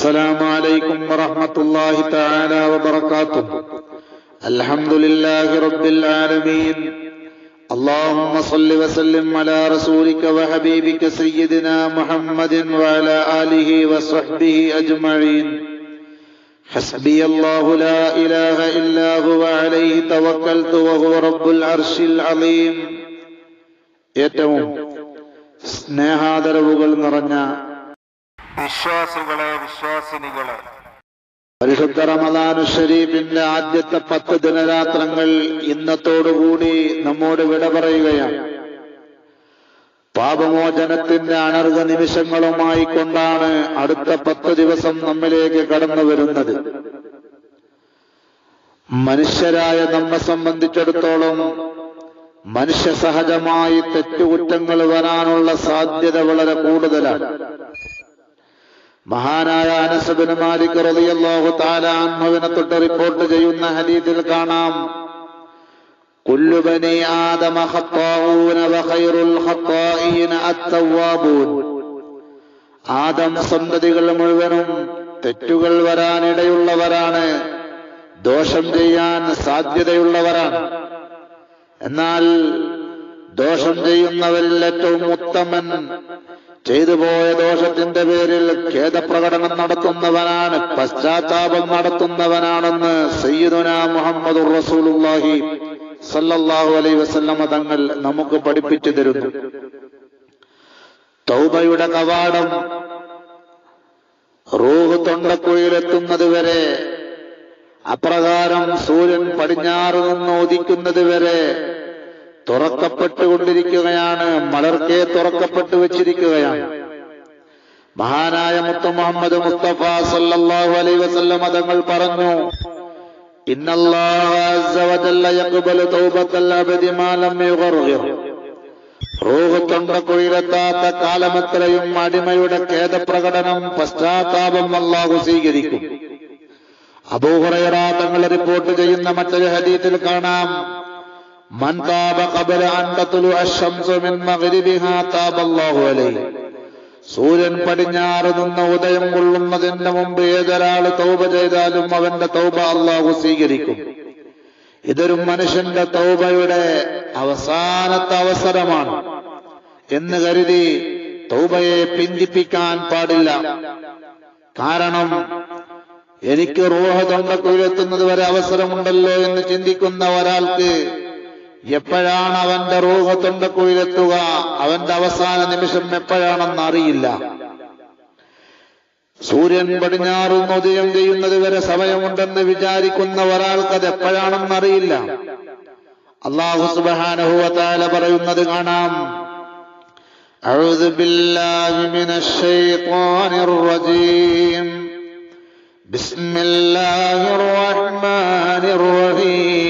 السلام عليكم ورحمة الله تعالى وبركاته الحمد لله رب العالمين اللهم صل وسلم على رسولك وحبيبك سيدنا محمد وعلى آله وصحبه أجمعين حسبي الله لا إله إلا هو عليه توكلت وهو رب العرش العظيم ഏറ്റവും സ്നേഹാദരവുകൾ നിറഞ്ഞ വിശ്വാസികളെ വിശ്വാസിനികളെ. പരിശുദ്ധ റമദാനു ഷരീഫിന്റെ ആദ്യത്തെ പത്ത് ദിനരാത്രങ്ങൾ ഇന്നത്തോടുകൂടി നമ്മോട് വിട പറയുകയാണ്. പാപമോചനത്തിന്റെ അനർഘ നിമിഷങ്ങളുമായി കൊണ്ടാണ് അടുത്ത പത്ത് ദിവസം നമ്മിലേക്ക് കടന്നു വരുന്നത്. മനുഷ്യരായ നമ്മെ സംബന്ധിച്ചിടത്തോളം മനുഷ്യ സഹജമായി തെറ്റുകുറ്റങ്ങൾ വരാനുള്ള സാധ്യത വളരെ കൂടുതലാണ്. മഹാനായ അനസബിന് മാലിക് റളിയല്ലാഹു തആല അൻഹുവിനെ തൊട്ട് റിപ്പോർട്ട് ചെയ്യുന്ന ഹദീസിൽ കാണാം. കുല്ലു ബനി ആദമ ഖത്താഊന വഖൈറുൽ ഖത്താഈന അത്തവാബൂൻ ആദം സന്തതികൾ മുഴുവനും തെറ്റുകൾ വരാനിടയുള്ളവരാണ്. ദോഷം ചെയ്യാൻ സാധ്യതയുള്ളവരാണ്. എന്നാൽ ദോഷം ചെയ്യുന്നവരിൽ ഏറ്റവും ഉത്തമൻ ചെയ്തു പോയ ദോഷത്തിന്റെ പേരിൽ ഖേദപ്രകടനം നടത്തുന്നവനാണ് പശ്ചാത്താപം നടത്തുന്നവനാണെന്ന് സയ്യിദുന മുഹമ്മദ് റസൂലുള്ളാഹി സല്ലല്ലാഹു അലൈഹി വസല്ലമ തങ്ങൾ നമുക്ക് പഠിപ്പിച്ചു തരുന്നു. തൗബയുടെ കവാടം റൂഹ് തൊണ്ടക്കുഴിയിലെത്തുന്നത് വരെ അപ്രകാരം സൂര്യൻ പടിഞ്ഞാറ് നിന്ന് ഉദിക്കുന്നത് വരെ തുറക്കപ്പെട്ടുകൊണ്ടിരിക്കുകയാണ്. മലർക്കെ തുറക്കപ്പെട്ടു വെച്ചിരിക്കുകയാണ്. മഹാനായ മുത്ത മുഹമ്മദ് മുസ്തഫ സല്ലല്ലാഹു അലൈഹി വസല്ലം തങ്ങൾ പറഞ്ഞു റൂഹ് തൊണ്ടക്കുഴിയിലെത്താത്ത കാലമത്രയും അടിമയുടെ ഖേദപ്രകടനം പശ്ചാത്താപം അല്ലാഹു സ്വീകരിക്കും. അബൂഹുറൈറ തങ്ങൾ റിപ്പോർട്ട് ചെയ്യുന്ന മറ്റൊരു ഹദീത്തിൽ കാണാം. من تاب قبل أن تطلع الشمس من مغربها تاب الله عليه സൂര്യൻ പടിഞ്ഞാറ് നിന്ന് ഉദയം കൊള്ളുന്നതിന് മുമ്പ് ഏതൊരാൾ തൗബ ചെയ്താലും അവന്റെ തൗബ അള്ളാഹു സ്വീകരിക്കും ഇതൊരു മനുഷ്യന്റെ തൗബയുടെ അവസാനത്തെ അവസരമാണ് എന്ന് കരുതി തൗബയെ പിന്തിപ്പിക്കാൻ പാടില്ല കാരണം എനിക്ക് റൂഹ തൊണ്ടക്കുയിലെത്തുന്നത് വരെ അവസരമുണ്ടല്ലോ എന്ന് ചിന്തിക്കുന്ന ഒരാൾക്ക് എപ്പോഴാണ് അവന്റെ റൂഹ തൊണ്ടക്കുയിലെത്തുക അവന്റെ അവസാന നിമിഷം എപ്പോഴാണെന്ന് അറിയില്ല സൂര്യൻ പടിഞ്ഞാറും ഉദയം ചെയ്യുന്നത് വരെ സമയമുണ്ടെന്ന് വിചാരിക്കുന്ന ഒരാൾക്ക് അത് എപ്പോഴാണെന്ന് അറിയില്ല അള്ളാഹു സുബാനഹുവത്താല പറയുന്നത് കാണാം أعوذ بالله من الشيطان الرجيم بسم الله الرحمن الرحيم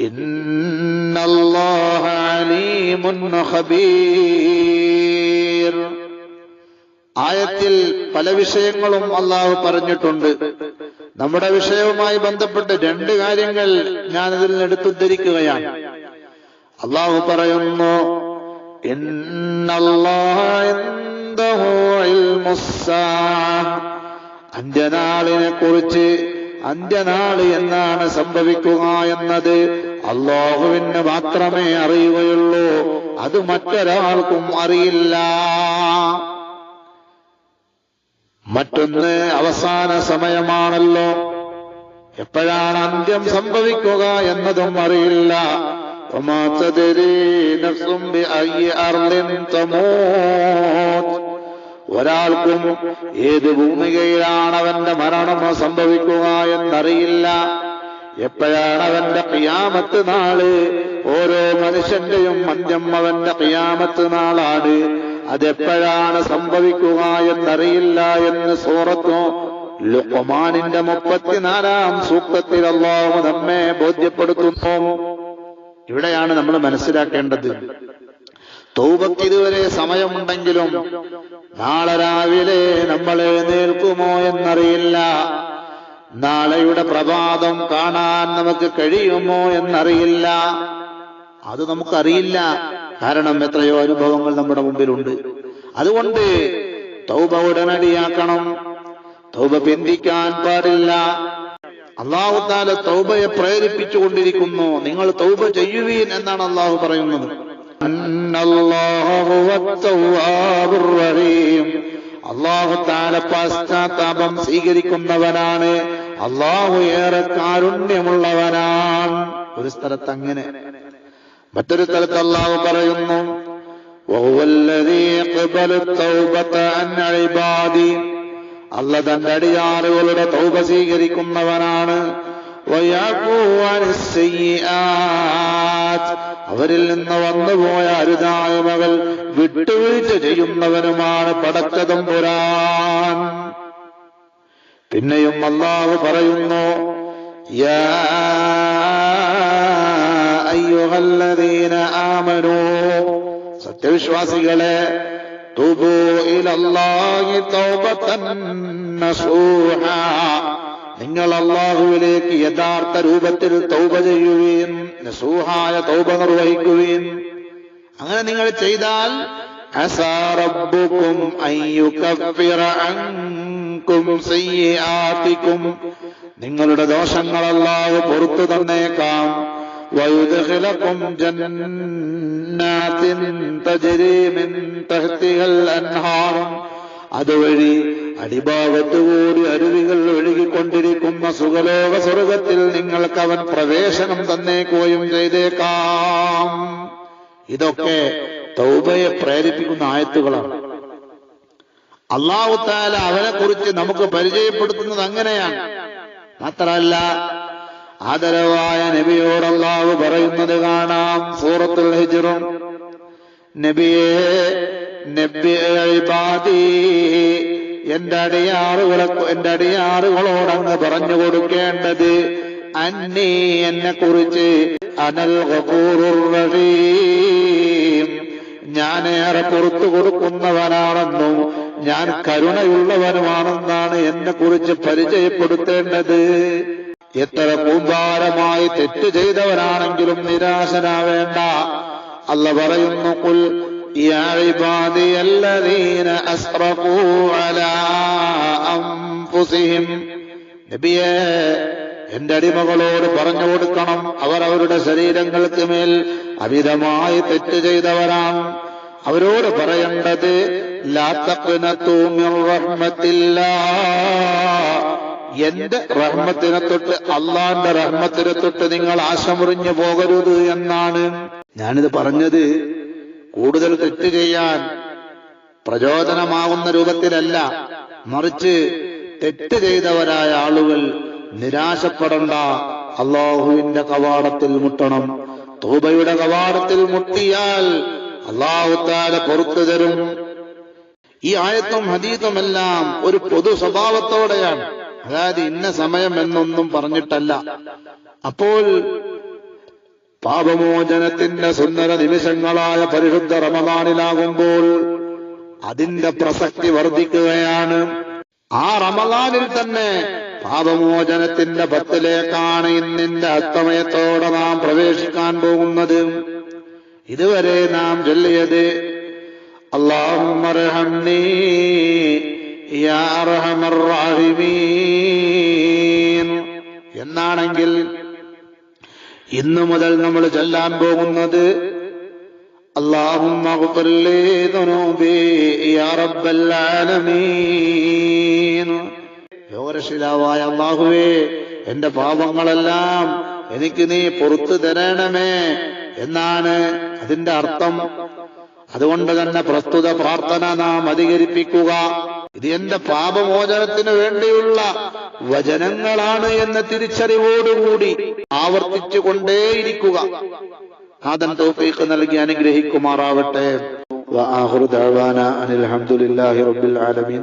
إن الله عليم خبير ആയത്തിൽ പല വിഷയങ്ങളും അള്ളാഹു പറഞ്ഞിട്ടുണ്ട് നമ്മുടെ വിഷയവുമായി ബന്ധപ്പെട്ട് രണ്ട് കാര്യങ്ങൾ ഞാൻ ഇതിൽ നിന്ന് എടുത്തുദ്ധരിക്കുകയാണ് അള്ളാഹു പറയുന്നു അന്ത്യനാളിനെ കുറിച്ച് അന്ത്യനാള് എന്നാണ് സംഭവിക്കുക എന്നത് അള്ളാഹുവിന് മാത്രമേ അറിയുകയുള്ളൂ. അത് മറ്റൊരാൾക്കും അറിയില്ല. മറ്റൊന്ന് അവസാന സമയമാണല്ലോ. എപ്പോഴാണ് അന്ത്യം സംഭവിക്കുക എന്നതും അറിയില്ല. ഒരാൾക്കും ഏത് ഭൂമികയിലാണ് അവന്റെ മരണം സംഭവിക്കുക എന്നറിയില്ല. എപ്പോഴാണ് അവന്റെ പിയാമത്ത് നാൾ? ഓരോ മനുഷ്യന്റെയും അന്ത്യം അവന്റെ ഖിയാമത്ത് നാളാണ്. അതെപ്പോഴാണ് സംഭവിക്കുക എന്നറിയില്ല എന്ന് സൂറത്തു ലുഖ്മാനിന്റെ മുപ്പത്തിനാലാം സൂക്തത്തിൽ അള്ളാഹു നമ്മെ ബോധ്യപ്പെടുത്തുന്നു. ഇവിടെയാണ് നമ്മൾ മനസ്സിലാക്കേണ്ടത്. തൗബക്ക് ഇതുവരെ സമയമുണ്ടെങ്കിലും നാളെ രാവിലെ നമ്മളെ നേൽക്കുമോ എന്നറിയില്ല. നാളെയുടെ പ്രഭാതം കാണാൻ നമുക്ക് കഴിയുമോ എന്നറിയില്ല. അത് നമുക്കറിയില്ല. കാരണം എത്രയോ അനുഭവങ്ങൾ നമ്മുടെ മുമ്പിലുണ്ട്. അതുകൊണ്ട് തൗബ ഉടനടിയാക്കണം. തൗബ പിന്തിക്കാൻ പാടില്ല. അള്ളാഹു താല തൗബയെ പ്രേരിപ്പിച്ചുകൊണ്ടിരിക്കുന്നു. നിങ്ങൾ തൗബ ചെയ്യുവീൻ എന്നാണ് അള്ളാഹു പറയുന്നത്. അള്ളാഹു താല പശ്ചാത്താപം സ്വീകരിക്കുന്നവനാണ്. അള്ളാഹു ഏറെ കാരുണ്യമുള്ളവനാണ് ഒരു സ്ഥലത്ത് അങ്ങനെ. മറ്റൊരു സ്ഥലത്ത് അള്ളാഹു പറയുന്നു അല്ല തന്റെ അടിയാറുകളുടെ തൗബ സ്വീകരിക്കുന്നവനാണ്. അവരിൽ നിന്ന് വന്നുപോയ അരുതായ്മകൾ വിട്ടുവീഴ്ച ചെയ്യുന്നവനുമാണ് പടച്ചതും പുരാൻ പിന്നെയും അള്ളാഹു പറയുന്നു സത്യവിശ്വാസികളെ നിങ്ങൾ അള്ളാഹുവിലേക്ക് യഥാർത്ഥ രൂപത്തിൽ തൗബ ചെയ്യുകയും നസൂഹായ തൗബ നിർവഹിക്കുകയും അങ്ങനെ നിങ്ങൾ ചെയ്താൽ അസാ റബ്ബുക്കും അൻ യുകഫിറ അൻകും സയ്യിആതികും നിങ്ങളുടെ ദോഷങ്ങൾ അല്ലാഹു പുറത്തു തന്നേക്കാം. വയുദ്ഖിലക്കും ജന്നാത്തിൻ തജരി മിൻ തഹ്തിഹൽ അൻഹാർ. അതുവഴി അടിഭാഗത്തുകൂടി അരുവികൾ ഒഴുകിക്കൊണ്ടിരിക്കുന്ന സുഖലോക സ്വർഗത്തിൽ നിങ്ങൾക്ക് അവൻ പ്രവേശനം തന്നേക്കുകയും ചെയ്തേക്കാം. ഇതൊക്കെ തൗബയെ പ്രേരിപ്പിക്കുന്ന ആയത്തുകളാണ്. അള്ളാഹുത്താല അവനെ കുറിച്ച് നമുക്ക് പരിചയപ്പെടുത്തുന്നത് അങ്ങനെയാണ്. മാത്രമല്ല ആദരവായ നബിയോട് അള്ളാഹു പറയുന്നത് കാണാം. സൂറത്തുൽ ഹിജറും. നബിയെ എന്റെ അടിയാറുകളെ എന്റെ അടിയാറുകളോട് അങ്ങ് പറഞ്ഞു കൊടുക്കേണ്ടത് അന്നീ എന്നെ കുറിച്ച് അനൽ റഹീം. ഞാനേറെ പുറത്തു കൊടുക്കുന്നവനാണെന്നും ഞാൻ കരുണയുള്ളവനുമാണെന്നാണ് എന്നെ കുറിച്ച് പരിചയപ്പെടുത്തേണ്ടത് എത്ര കൂമ്പാരമായി തെറ്റ് ചെയ്തവരാണെങ്കിലും നിരാശനാവേണ്ട അല്ല പറയുന്നു കുൽ يا عبادي الذين أسرفوا على أنفسهم നബിയെ എന്റെ അടിമകളോട് പറഞ്ഞു കൊടുക്കണം അവർ അവരുടെ ശരീരങ്ങൾക്ക് മേൽ അമിതമായി തെറ്റ് ചെയ്തവരാണ് അവരോട് പറയേണ്ടത് എന്റെ റഹ്മത്തിനെ തൊട്ട് അള്ളാന്റെ റഹ്മത്തിനെ തൊട്ട് നിങ്ങൾ ആശമുറിഞ്ഞു പോകരുത് എന്നാണ് ഞാനിത് പറഞ്ഞത്. കൂടുതൽ തെറ്റ് ചെയ്യാൻ പ്രചോദനമാവുന്ന രൂപത്തിലല്ല. മറിച്ച് തെറ്റ് ചെയ്തവരായ ആളുകൾ നിരാശപ്പെടണ്ട. അള്ളാഹുവിന്റെ കവാടത്തിൽ മുട്ടണം. തൂബയുടെ കവാടത്തിൽ മുട്ടിയാൽ അള്ളാഹുത്താല പുറത്തു തരും. ഈ ആയത്തും ഹദീത്തും എല്ലാം ഒരു പൊതു സ്വഭാവത്തോടെയാണ്. അതായത് ഇന്ന സമയം എന്നൊന്നും പറഞ്ഞിട്ടല്ല. അപ്പോൾ പാപമോചനത്തിന്റെ സുന്ദര നിമിഷങ്ങളായ പരിശുദ്ധ റമദാനിലാകുമ്പോൾ അതിന്റെ പ്രസക്തി വർദ്ധിക്കുകയാണ്. ആ റമദാനിൽ തന്നെ പാപമോചനത്തിന്റെ പത്തിലേക്കാണ് ഇന്നിന്റെ അസ്തമയത്തോടെ നാം പ്രവേശിക്കാൻ പോകുന്നത്. ഇതുവരെ നാം ചൊല്ലിയത് അള്ളാഹുറഹമ്മീ എന്നാണെങ്കിൽ ഇന്നു മുതൽ നമ്മൾ ചൊല്ലാൻ പോകുന്നത് അള്ളാഹും اغفر لي ذنوبي يا رب العالمين ലോകരക്ഷിതാവായ അള്ളാഹുവേ എന്റെ പാപങ്ങളെല്ലാം എനിക്ക് നീ പുറത്തു തരണമേ എന്നാണ് അതിന്റെ അർത്ഥം അതുകൊണ്ട് തന്നെ പ്രസ്തുത പ്രാർത്ഥന നാം അധികരിപ്പിക്കുക ഇത് എന്റെ പാപമോചനത്തിന് വേണ്ടിയുള്ള വചനങ്ങളാണ് എന്ന തിരിച്ചറിവോടുകൂടി ആവർത്തിച്ചു കൊണ്ടേയിരിക്കുക നാഥൻ തൗഫീഖ് നൽകി അനുഗ്രഹിക്കുമാറാവട്ടെ وآخر دعوانا أن الحمد لله رب العالمين